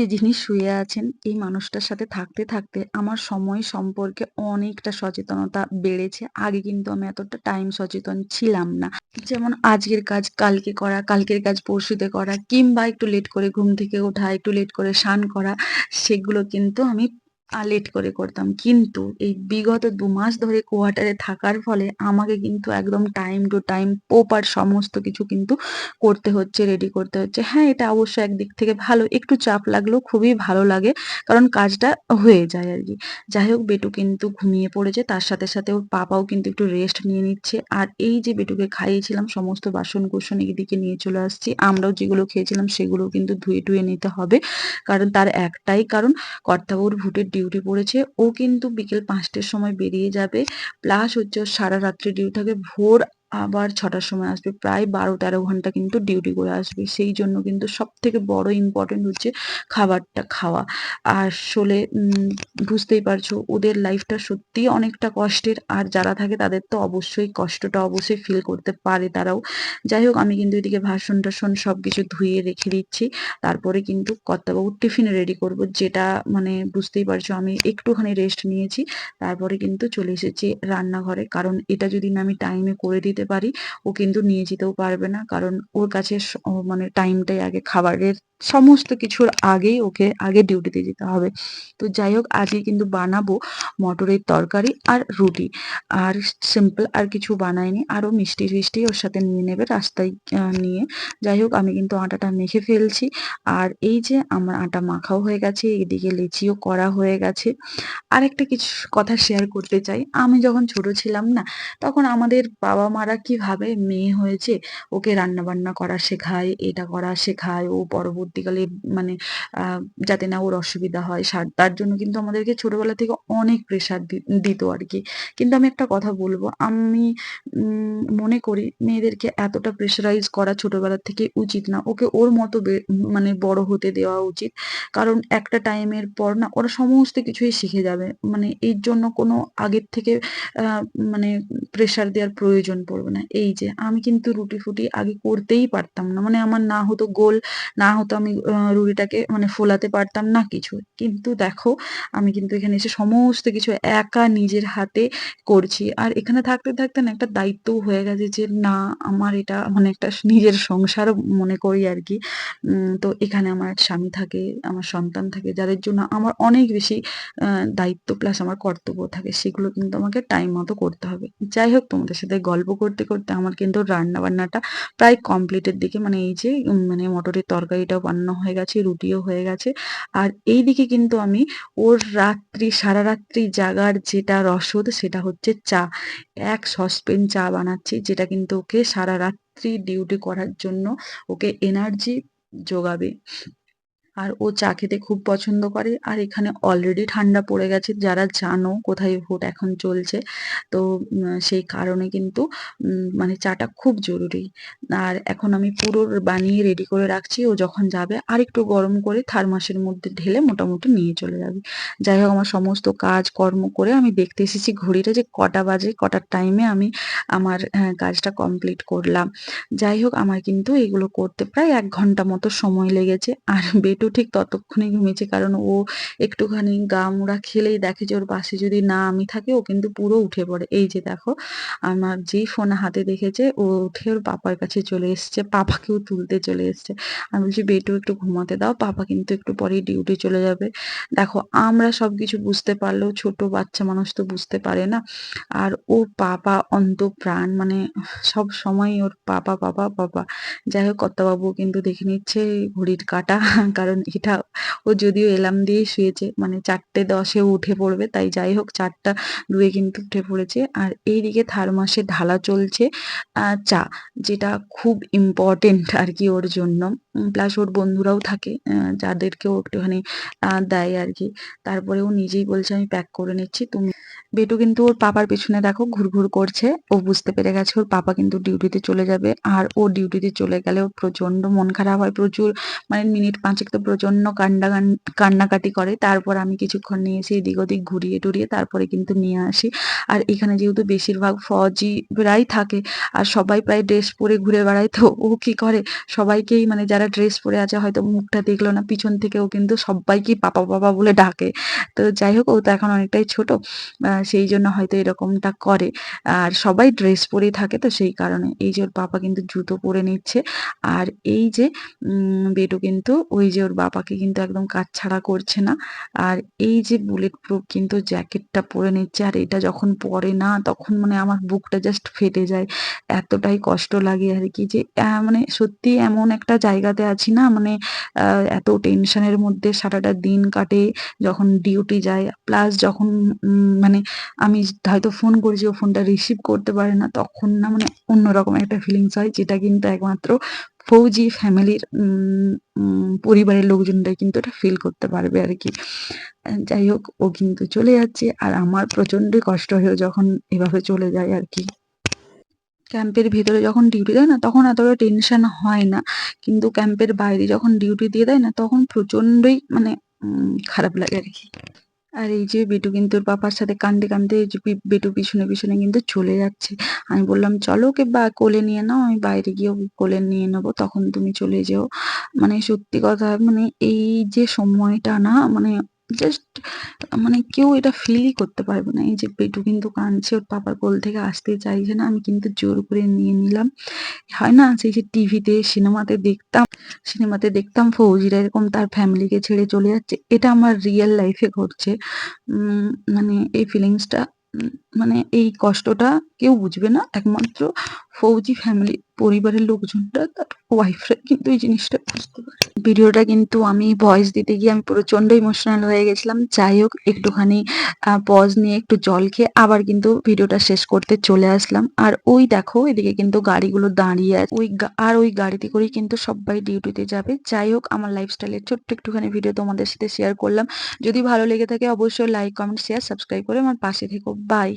যে যিনি শুয়ে আছেন এই মানুষটার সাথে থাকতে, থাকতে আমার সময় সম্পর্কে অনেকটা সচেতনতা বেড়েছে। আগে কিন্তু আমি এতটা টাইম সচেতন ছিলাম না। যেমন আজকের কাজ কালকে করা, কালকের কাজ পরশুতে করা কিংবা একটু লেট করে ঘুম থেকে ওঠা, একটু লেট করে স্নান করা সেগুলো কিন্তু আমি লেট করে করতাম। কিন্তু এই বিগত দু মাস ধরে কোয়ার্টারে থাকার ফলে আমাকে কিন্তু একদম টাইম টু টাইম প্রপার সমস্ত কিছু কিন্তু করতে হচ্ছে, রেডি করতে হচ্ছে। হ্যাঁ, এটা অবশ্য একদিক থেকে ভালো। একটু চাপ লাগলেও খুবই ভালো লাগে। কারণ কাজটা হয়ে যায় আর কি যাই হোক বেটু কিন্তু ঘুমিয়ে পড়েছে। তার সাথে, সাথে ওর পাপাও কিন্তু একটু রেস্ট নিয়ে নিচ্ছে। আর এই যে বেটুকে খাইয়েছিলাম সমস্ত বাসন কুসন এদিকে নিয়ে চলে আসছি। আমরাও যেগুলো খেয়েছিলাম সেগুলোও কিন্তু ধুয়ে-টুয়ে নিতে হবে। কারণ তার একটাই কারণ কর্তাবুর ভুটের ডিউটি পড়েছে। ও কিন্তু বিকেল পাঁচটার সময় বেরিয়ে যাবে। প্লাস হচ্ছে ওর সারারাত্রি ডিউটি থাকে। ভোর আবার ছটার সময় আসবে। প্রায় ১২-১৩ ঘণ্টা কিন্তু ডিউটি করে আসবে। সেই জন্য কিন্তু সব থেকে বড় ইম্পোর্টেন্ট হচ্ছে খাবারটা খাওয়া। আসলে বুঝতেই পারছ, ওদের লাইফটা সত্যিই অনেকটা কষ্টের। আর যারা থাকে তাদের তো অবশ্যই কষ্টটা অবশ্যই ফিল করতে পারে তারাও। যাই হোক, আমি কিন্তু এদিকে ভাসন-টাসন সব কিছু ধুয়ে রেখে দিচ্ছি। তারপরে কিন্তু কর্তাবাবুর টিফিন রেডি করব। যেটা মানে বুঝতেই পারছ আমি একটুখানি রেস্ট নিয়েছি। তারপরে কিন্তু চলে এসেছি রান্নাঘরে। কারণ এটা যদি না আমি টাইমে করে দিতে পারি, ও কিন্তু নিয়ে যেতেও পারবে না। কারণ ওর কাছে মানে টাইমটাই আগে খাবারের সমস্ত কিছুর আগেই ওকে আগে ডিউটিতে যেতে হবে। তো যাই হোক আজকে কিন্তু বানাবো মটরের তরকারি আর রুটি। আর সিম্পল আর কিছু বানাইনি। আরও মিষ্টি-ফিষ্টি ওর সাথে নিয়ে নেবে রাস্তায় নিয়ে। যাই হোক আমি কিন্তু আটাটা মেখে ফেলছি। আর এই যে আমার আটা মাখাও হয়ে গেছে, এদিকে লিচিও করা হয়ে গেছে। আরেকটা কিছু কথা শেয়ার করতে চাই। আমি যখন ছোট ছিলাম না, তখন আমাদের বাবা-মারা কীভাবে মেয়ে হয়েছে ওকে রান্না-বান্না করা শেখায়, এটা করা শেখায়। ও পরবর্তীকালে মানে যাতে না ওর অসুবিধা হয় তার জন্য কিন্তু আমাদেরকে ছোটবেলা থেকে অনেক প্রেশার দিত আর কি কিন্তু আমি একটা কথা বলব আমি মনে করি মেয়েদেরকে এতটা প্রেশারাইজ করা ছোটবেলা থেকে উচিত না। ওকে ওর মতো মানে বড় হতে দেওয়া উচিত। কারণ একটা টাইমের পর না ওরা সমস্ত কিছুই শিখে যাবে। মানে এর জন্য কোনো আগের থেকে মানে প্রেশার দেওয়ার প্রয়োজন পড়বে না। এই যে আমি কিন্তু রুটি-ফুটি আগে করতেই পারতাম না। মানে আমার না হতো গোল, না হতো আমি রুটিটাকে মানে ফোলাতে পারতাম না কিছু। কিন্তু দেখো আমি কিন্তু এখানে এসে সমস্ত কিছু একা নিজের হাতে করছি। আর এখানে থাকতে, থাকতে না একটা দায়িত্বও হয়ে গেছে যে না আমার এটা মানে একটা নিজের সংসারও মনে করি আর কি তো এখানে আমার স্বামী থাকে, আমার সন্তান থাকে যাদের জন্য আমার অনেক বেশি দায়িত্ব প্লাস আমার কর্তব্য থাকে। সেগুলো কিন্তু আমাকে টাইম মতো করতে হবে। যাই হোক তোমাদের সাথে গল্প করতে, করতে আমার কিন্তু রান্না-বান্নাটা প্রায় কমপ্লিটের দিকে মানে এই যে মানে মটরের তরকারিটাও বানানো হয়ে গেছে, রুটিও হয়ে গেছে। আর এই দিকে কিন্তু আমি ওর রাত্রি সারারাত্রি জাগার যেটা রসদ সেটা হচ্ছে চা। এক সসপেন চা বানাচ্ছি যেটা কিন্তু ওকে সারারাত্রি ডিউটি করার জন্য ওকে এনার্জি যোগাবে। আর ও চা খেতে খুব পছন্দ করে। আর এখানে অলরেডি ঠান্ডা পড়ে গেছে যারা জানো কোথায় ভোট এখন চলছে। তো সেই কারণে কিন্তু মানে চাটা খুব জরুরি। আর এখন আমি পুরো বানিয়ে রেডি করে রাখছি। ও যখন যাবে আর একটু গরম করে থার্মাসের মধ্যে ঢেলে মোটামুটি নিয়ে চলে যাবে। যাই হোক আমার সমস্ত কাজকর্ম করে আমি দেখতে এসেছি ঘড়িটা যে কটা বাজে, কটার টাইমে আমি আমার হ্যাঁ, কাজটা কমপ্লিট করলাম। যাই হোক আমার কিন্তু এগুলো করতে প্রায় এক ঘণ্টা মতো সময় লেগেছে। আর বেটু ঠিক ততক্ষণই ঘুমিয়েছে কারণ ও একটুখানি গা মুড়া খেলেই দেখে যে ওর পাশে যদি না আমি থাকি ও কিন্তু পুরো উঠে পড়ে। এই যে দেখো আমার যেই ফোন হাতে দেখেছে ও উঠে ওর পাপার কাছে চলে এসছে। পাপাকেও তুলতে চলে এসছে। আমি বলছি, "বেটু একটু ঘুমাতে দাও।" পাপা কিন্তু একটু পরেই ডিউটি চলে যাবে। দেখো আমরা সবকিছু বুঝতে পারলেও ছোট বাচ্চা মানুষ তো বুঝতে পারে না। আর ও পাপা অন্ত প্রাণ মানে সবসময়ই ওর পাপা, পাপা, পাপা। যাই হোক কর্তাবাবুও কিন্তু দেখে নিচ্ছে ঘড়ির কাটা কারণ এটা ও যদিও এলাম দিয়েই শুয়েছে মানে ৪:১০ এ উঠে পড়বে। তাই যাই হোক চারটা দুয়ে কিন্তু উঠে পড়েছে। আর এইদিকে থার্মাসে ঢালা চলছে চা। যেটা খুব ইম্পর্টেন্ট আর কি ওর জন্য। প্লাস ওর বন্ধুরাও থাকে যাদেরকে ও একটুখানি দেয় আর কি তারপরে ও নিজেই বলছে, "আমি প্যাক করে নিচ্ছি। তুমি" বেটু কিন্তু ওর পাপার পেছনে দেখো ঘুরঘুর করছে। ও বুঝতে পেরে গেছে ওর পাপা কিন্তু ডিউটিতে চলে যাবে। আর ও ডিউটিতে চলে গেলে ওর প্রচণ্ড মন খারাপ হয়। প্রচুর মানে মিনিট পাঁচেক তো প্রচণ্ড কান্ডা কান্নাকাটি করে। তারপর আমি কিছুক্ষণ নিয়ে এসে এদিক ওদিক ঘুরিয়ে টুরিয়ে তারপরে কিন্তু নিয়ে আসি। আর এখানে যেহেতু বেশিরভাগ ফৌজিরাই থাকে, আর সবাই প্রায় ড্রেস পরে ঘুরে বেড়ায়, তো ও কি করে? সবাইকেই মানে যারা ড্রেস পরে আছে হয়তো মুখটা দেখল না, পিছন থেকে ও কিন্তু সবাইকেই পাপা পাপা বলে ডাকে। তো যাই হোক, ও তো এখন অনেকটাই ছোট সেই জন্য হয়তো এরকমটা করে। আর সবাই ড্রেস পরেই থাকে, তো সেই কারণে এই যে ওর পাপা কিন্তু জুতো পরে নিচ্ছে। আর এই যে বেটু কিন্তু ওই যে ওর বাবাকে কিন্তু একদম কাছছাড়া করছে না। আর এই যে বুলেট প্রুফ কিন্তু জ্যাকেটটা পরে নিচ্ছে, আর এটা যখন পরে না, তখন মানে আমার বুকটা জাস্ট ফেটে যায়। এতটাই কষ্ট লাগে আর কি যে মানে সত্যি এমন একটা জায়গাতে আছি না মানে এত টেনশনের মধ্যে সারাটা দিন কাটে, যখন ডিউটি যায়। প্লাস যখন মানে আমি হয়তো ফোন করেছি, ও ফোনটা রিসিভ করতে পারে না, তখন না মানে অন্যরকম একটা ফিলিংস হয়, যেটা কিন্তু একমাত্র ফৌজি ফ্যামিলির পরিবারের লোকজনরাই কিন্তু এটা ফিল করতে পারবে আর কি। যাই হোক, ও কিন্তু চলে যাচ্ছে আর আমার প্রচন্ডই কষ্ট হয়েও যখন এভাবে চলে যায় আর কি। ক্যাম্পের ভেতরে যখন ডিউটি দেয় না, তখন এতটা টেনশন হয় না। কিন্তু ক্যাম্পের বাইরে যখন ডিউটি দিয়ে দেয় না, তখন প্রচন্ডই মানে খারাপ লাগে আর কি। আর এই যে বেটু কিন্তু ওর পাপার সাথে কান্দে কান্দে বেটু পিছনে পিছনে কিন্তু চলে যাচ্ছে। আমি বললাম, চলো ওকে বা কোলে নিয়ে নাও, আমি বাইরে গিয়ে ওকে কোলে নিয়ে নেব, তখন তুমি চলে যেও। মানে সত্যি কথা মানে এই যে সময়টা না মানে জাস্ট মানে কেউ এটা ফিলই করতে পারবে না। এই যে পেটু কিন্তু কাঁদছে, ওর পাপার কোল থেকে আসতে চাইছে না। আমি কিন্তু জোর করে নিয়ে নিলাম। হয় না? সেই যে টিভিতে, সিনেমাতে দেখতাম সিনেমাতে দেখতাম ফৌজিরা এরকম তার ফ্যামিলিকে ছেড়ে চলে যাচ্ছে। এটা আমার রিয়েল লাইফে ঘটছে। মানে এই ফিলিংসটা মানে এই কষ্টটা কেউ বুঝবে না। একমাত্র ফৌজি ফ্যামিলি পরিবারের লোকজনরা তার ওয়াইফরা কিন্তু এই জিনিসটা বুঝতে পারে। ভিডিওটা কিন্তু আমি ভয়েস দিতে গিয়ে আমি প্রচণ্ড ইমোশনাল হয়ে গেছিলাম। যাই হোক, একটুখানি পজ নিয়ে একটু জল খেয়ে আবার কিন্তু ভিডিওটা শেষ করতে চলে আসলাম। আর ওই দেখো, এদিকে কিন্তু গাড়িগুলো দাঁড়িয়ে আছে। ওই আর ওই গাড়িতে করেই কিন্তু সবাই ডিউটিতে যাবে। যাই হোক, আমার লাইফস্টাইলের ছোট্ট একটুখানি ভিডিও তোমাদের সাথে শেয়ার করলাম। যদি ভালো লেগে থাকে, অবশ্যই লাইক কমেন্ট শেয়ার সাবস্ক্রাইব করে আমার পাশে থেকো। বাই